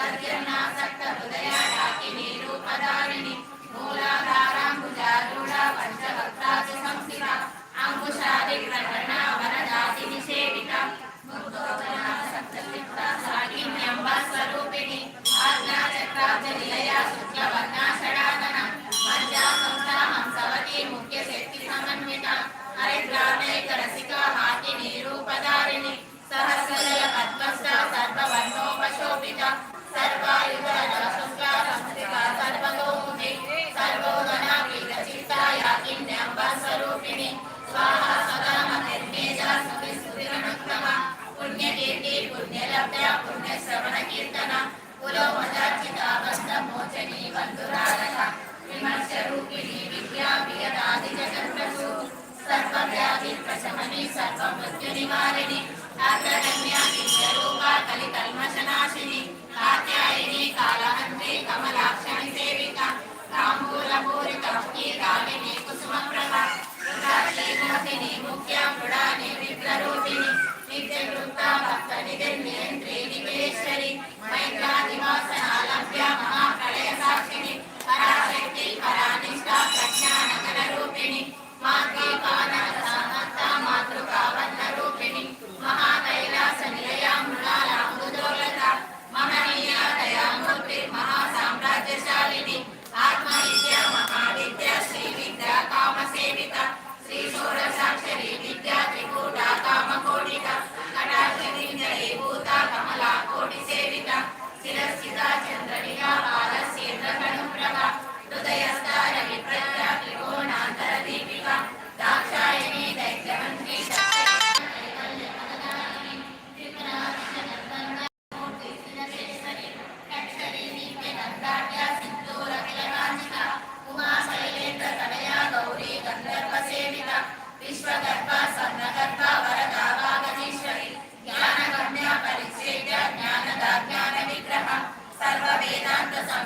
తద్యన్నాసక్త హృదయాదాకి నీరు పదారిని మూలాధార కులముదార్చిత కష్ట మోచని బంధురాధక విమర్శ రూపిణి విద్యాప్రియ రాధి జగన్మసు సర్వ వ్యాధి నివారిణి అగ్రగమ్య విద్య రూప కలి కల్మశనాశిని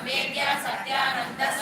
media, satiana, das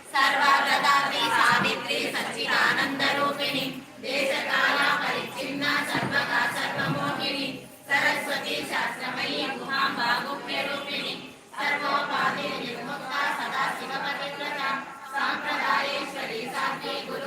సర్వదాత్రి Savitri Sachchidananda రూపిణి. దేశకాల పరిచ్ఛిన్న సర్వగా సర్వమోహిని. సరస్వతి శాస్త్రమయీ గుహాం బాగుప్య రూపిణి. సర్వోపాధి నిర్ముక్త సదా సాంప్రదాయేశ్వరి సాత్వి గురు